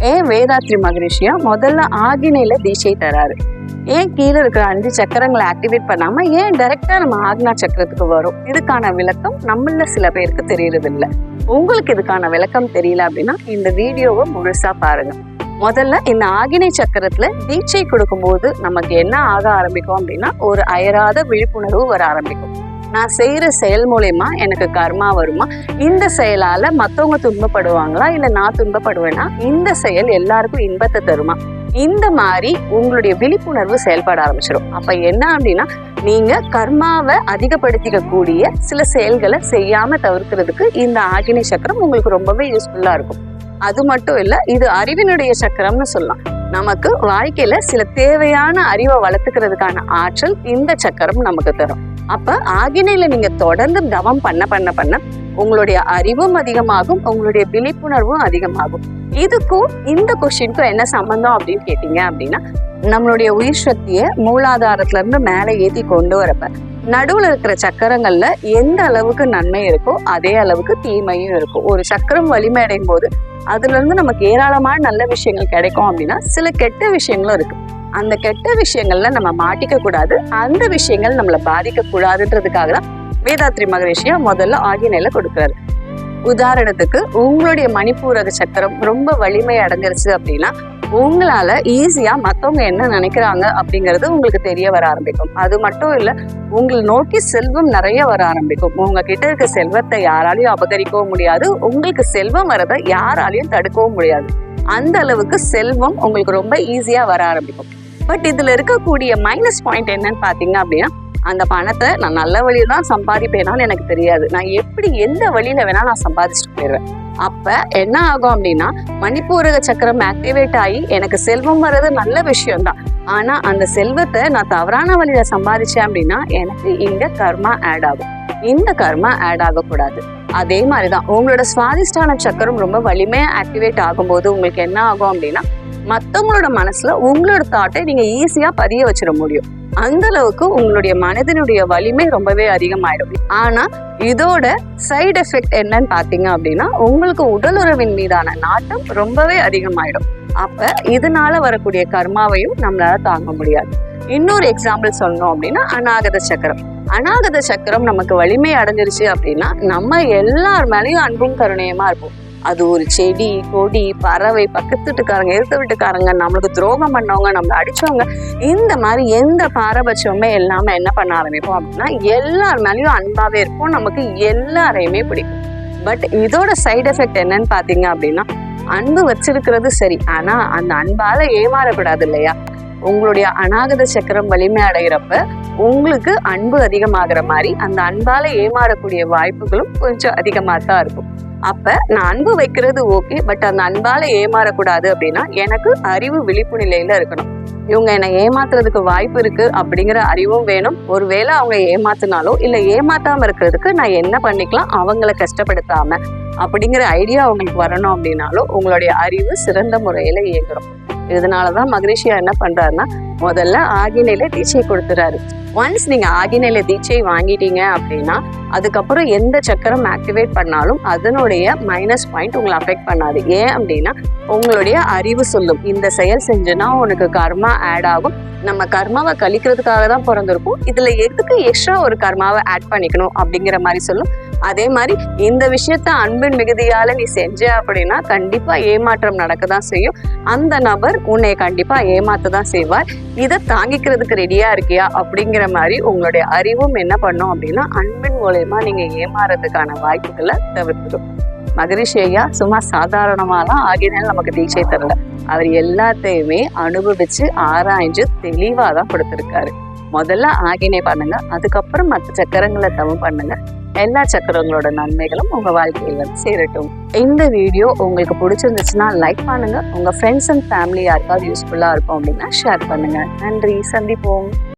ஏன் வேதாத்ரி மகரிஷியா முதல்ல ஆகினையில தீட்சை தராரு. ஏன் கீழே இருக்கிற அஞ்சு சக்கரங்களை ஆக்டிவேட் பண்ணாம ஏன் டைரக்டா நம்ம ஆக்னா சக்கரத்துக்கு வரும்? இதுக்கான விளக்கம் நம்மள சில பேருக்கு தெரியறது உங்களுக்கு இதுக்கான விளக்கம் தெரியல அப்படின்னா இந்த வீடியோவை முழுசா பாருங்க. முதல்ல இந்த ஆகினை சக்கரத்துல தீட்சை கொடுக்கும்போது நமக்கு என்ன ஆக ஆரம்பிக்கும் அப்படின்னா ஒரு அயராத விழிப்புணர்வு வர ஆரம்பிக்கும். நான் செய்கிற செயல் மூலயமா எனக்கு கர்மா வருமா? இந்த செயலால் மற்றவங்க துன்பப்படுவாங்களா? இல்லை நான் துன்பப்படுவேனா? இந்த செயல் எல்லாருக்கும் இன்பத்தை தருமா? இந்த மாதிரி உங்களுடைய விழிப்புணர்வு செயல்பட ஆரம்பிச்சிடும் அப்ப என்ன அப்படின்னா நீங்க கர்மாவை அதிகப்படுத்திக்க கூடிய சில செயல்களை செய்யாம தவிர்க்கிறதுக்கு இந்த ஆகினை சக்கரம் உங்களுக்கு ரொம்பவே யூஸ்ஃபுல்லா இருக்கும். அது மட்டும் இல்ல இது அறிவினுடைய சக்கரம்னு சொல்லலாம். நமக்கு வாழ்க்கையில சில தேவையான அறிவை வளர்த்துக்கிறதுக்கான ஆற்றல் இந்த சக்கரம் நமக்கு தரும். அப்ப ஆகினையில நீங்க தொடர்ந்து தவம் பண்ண பண்ண பண்ண உங்களுடைய அறிவும் அதிகமாகும் உங்களுடைய விழிப்புணர்வும் அதிகமாகும். இதுக்கும் இந்த கொஸ்டினுக்கும் என்ன சம்பந்தம் அப்படின்னு கேட்டீங்க அப்படின்னா நம்மளுடைய உயிர் சக்தியை மூலாதாரத்துல இருந்து மேலே ஏத்தி கொண்டு வரப்ப நடுவில் இருக்கிற சக்கரங்கள்ல எந்த அளவுக்கு நன்மை இருக்கோ அதே அளவுக்கு தீமையும் இருக்கும். ஒரு சக்கரம் வலிமை அடையும் போது அதுல இருந்து நமக்கு ஏராளமான நல்ல விஷயங்கள் கிடைக்கும் அப்படின்னா சில கெட்ட விஷயங்களும் இருக்கு. அந்த கெட்ட விஷயங்கள்ல நம்ம மாட்டிக்க கூடாது. அந்த விஷயங்கள் நம்மளை பாதிக்க கூடாதுன்றதுக்காக தான் வேதாத்ரி மகரிஷியா முதல்ல ஆகியனையில கொடுக்குறாரு. உதாரணத்துக்கு உங்களுடைய மணிப்பூரக சக்கரம் ரொம்ப வலிமை அடைஞ்சிருச்சு அப்படின்னா உங்களால ஈஸியா மத்தவங்க என்ன நினைக்கிறாங்க அப்படிங்கிறது உங்களுக்கு தெரிய வர ஆரம்பிக்கும். அது மட்டும் இல்ல உங்களை நோக்கி செல்வம் நிறைய வர ஆரம்பிக்கும். உங்ககிட்ட இருக்க செல்வத்தை யாராலையும் அபகரிக்கவும் முடியாது. உங்களுக்கு செல்வம் வரதை யாராலையும் தடுக்கவும் முடியாது. அந்த அளவுக்கு செல்வம் உங்களுக்கு ரொம்ப ஈஸியா வர ஆரம்பிக்கும். பட் இதுல இருக்கக்கூடிய மைனஸ் பாயிண்ட் என்னன்னு பாத்தீங்க அப்படின்னா அந்த பணத்தை நான் நல்ல வழியில தான் சம்பாதிப்பேனான்னு எனக்கு தெரியாது. நான் எப்படி எந்த வழியில வேணா நான் சம்பாதிச்சுட்டு போயிடுவேன். அப்ப என்ன ஆகும் அப்படின்னா மணிப்பூரக சக்கரம் ஆக்டிவேட் ஆகி எனக்கு செல்வம் வர்றது நல்ல விஷயம்தான். ஆனா அந்த செல்வத்தை நான் தவறான வழியில சம்பாதிச்சேன் அப்படின்னா எனக்கு இங்க கர்மா ஆட் ஆகும். இந்த கர்மா ஆட் ஆகக்கூடாது. அதே மாதிரிதான் உங்களோட சுவாதிஷ்டான சக்கரம் ரொம்ப வலிமையா ஆக்டிவேட் ஆகும்போது உங்களுக்கு என்ன ஆகும் அப்படின்னா மத்தவங்களோட மனசுல உங்களோட தாட்டை நீங்க ஈஸியா பதிய வச்சிட முடியும். அந்த அளவுக்கு உங்களுடைய மனதினுடைய வலிமை ரொம்பவே அதிகமாயிடும். ஆனா இதோட சைடு எஃபெக்ட் என்னன்னு பாத்தீங்க அப்படின்னா உங்களுக்கு உடல் உறவின் மீதான நாட்டம் ரொம்பவே அதிகமாயிடும். அப்ப இதனால வரக்கூடிய கர்மாவையும் நம்மளால தாங்க முடியாது. இன்னொரு எக்ஸாம்பிள் சொல்லணும் அப்படின்னா அநாகத சக்கரம். அநாகத சக்கரம் நமக்கு வலிமை அடைஞ்சிருச்சு அப்படின்னா நம்ம எல்லார் மேலேயும் அன்பும் கருணையுமா இருப்போம். அது ஒரு செடி கொடி பறவை பக்கத்து வீட்டுக்காரங்க எழுத்து வீட்டுக்காரங்க நம்மளுக்கு துரோகம் பண்ணவங்க நம்மளை அடிச்சவங்க இந்த மாதிரி எந்த பாரபட்சமுமே இல்லாம என்ன பண்ண ஆரம்பிப்போம் அப்படின்னா எல்லார் மேலேயும் அன்பாவே இருக்கும் நமக்கு எல்லாரையுமே பிடிக்கும். பட் இதோட சைடு எஃபெக்ட் என்னன்னு பாத்தீங்க அப்படின்னா அன்பு வச்சிருக்கிறது சரி ஆனா அந்த அன்பால ஏமாறக்கூடாது இல்லையா? உங்களுடைய அநாகத சக்கரம் வலிமை அடைகிறப்ப உங்களுக்கு அன்பு அதிகமாகிற மாதிரி அந்த அன்பால ஏமாறக்கூடிய வாய்ப்புகளும் கொஞ்சம் அதிகமாக தான் இருக்கும். அப்ப நான் அன்பு வைக்கிறது ஓகே பட் அந்த அன்பால ஏமாறக்கூடாது அப்படின்னா எனக்கு அறிவு விழிப்பு நிலையில இருக்கணும். இவங்க என்னை ஏமாத்துறதுக்கு வாய்ப்பு இருக்கு அப்படிங்கிற அறிவும் வேணும். ஒருவேளை அவங்க ஏமாத்தினாலோ இல்ல ஏமாத்தாம இருக்கிறதுக்கு நான் என்ன பண்ணிக்கலாம்? அவங்கள கஷ்டப்படுத்தாம அப்படிங்கிற ஐடியா அவங்களுக்கு வரணும் அப்படின்னாலும் உங்களுடைய அறிவு சிறந்த முறையில இயங்குறோம் இதனால தான் மகரிஷியா என்ன பண்றாருன்னா முதல்ல ஆகினையில தீட்சை கொடுத்துறாரு. ஒன்ஸ் நீங்க ஆகினையில தீட்சை வாங்கிட்டீங்க அப்படின்னா அதுக்கப்புறம் எந்த சக்கரம் ஆக்டிவேட் பண்ணாலும் அதனுடைய மைனஸ் பாயிண்ட் உங்களை அஃபெக்ட் பண்ணாது. ஏன் அப்படின்னா உங்களுடைய அறிவு சொல்லும். இந்த செயல் செஞ்சுனா உனக்கு கர்மா ஆட் ஆகும். நம்ம கர்மாவை கழிக்கிறதுக்காக தான் பிறந்திருக்கும் இதுல எதுக்கு எக்ஸ்ட்ரா ஒரு கர்மாவை ஆட் பண்ணிக்கணும் அப்படிங்கிற மாதிரி சொல்லும். அதே மாதிரி இந்த விஷயத்த அன்பின் மிகுதியால நீ செஞ்ச அப்படின்னா கண்டிப்பா ஏமாற்றம் நடக்க தான் செய்யும். அந்த நபர் உன்னை கண்டிப்பா ஏமாத்த தான் செய்வார். இதை தாங்கிக்கிறதுக்கு ரெடியா இருக்கியா அப்படிங்கிற மாதிரி உங்களுடைய அறிவும் என்ன பண்ணும் அப்படின்னா அன்பின் மூலயமா நீங்க ஏமாறதுக்கான வாய்ப்புகளை தவிர்த்துடும். மகரிஷி ஐயா சும்மா சாதாரணமாலாம் ஆகினாலும் நமக்கு தீட்சை தரல. அவர் எல்லாத்தையுமே அனுபவிச்சு ஆராய்ஞ்சு தெளிவாக தான் கொடுத்துருக்காரு. முதல்ல ஆகினை பண்ணுங்க. அதுக்கப்புறம் மற்ற சக்கரங்களை தவம் பண்ணுங்க. எல்லா சக்கரங்களோட நன்மைகளும் உங்க வாழ்க்கையில் வந்து சேரட்டும். இந்த வீடியோ உங்களுக்கு பிடிச்சிருந்துச்சுன்னா லைக் பண்ணுங்க. உங்க ஃப்ரெண்ட்ஸ் அண்ட் ஃபேமிலி யாருக்காவது யூஸ்ஃபுல்லா இருக்கும் அப்படின்னா ஷேர் பண்ணுங்க. நன்றி. சந்திப்போம்.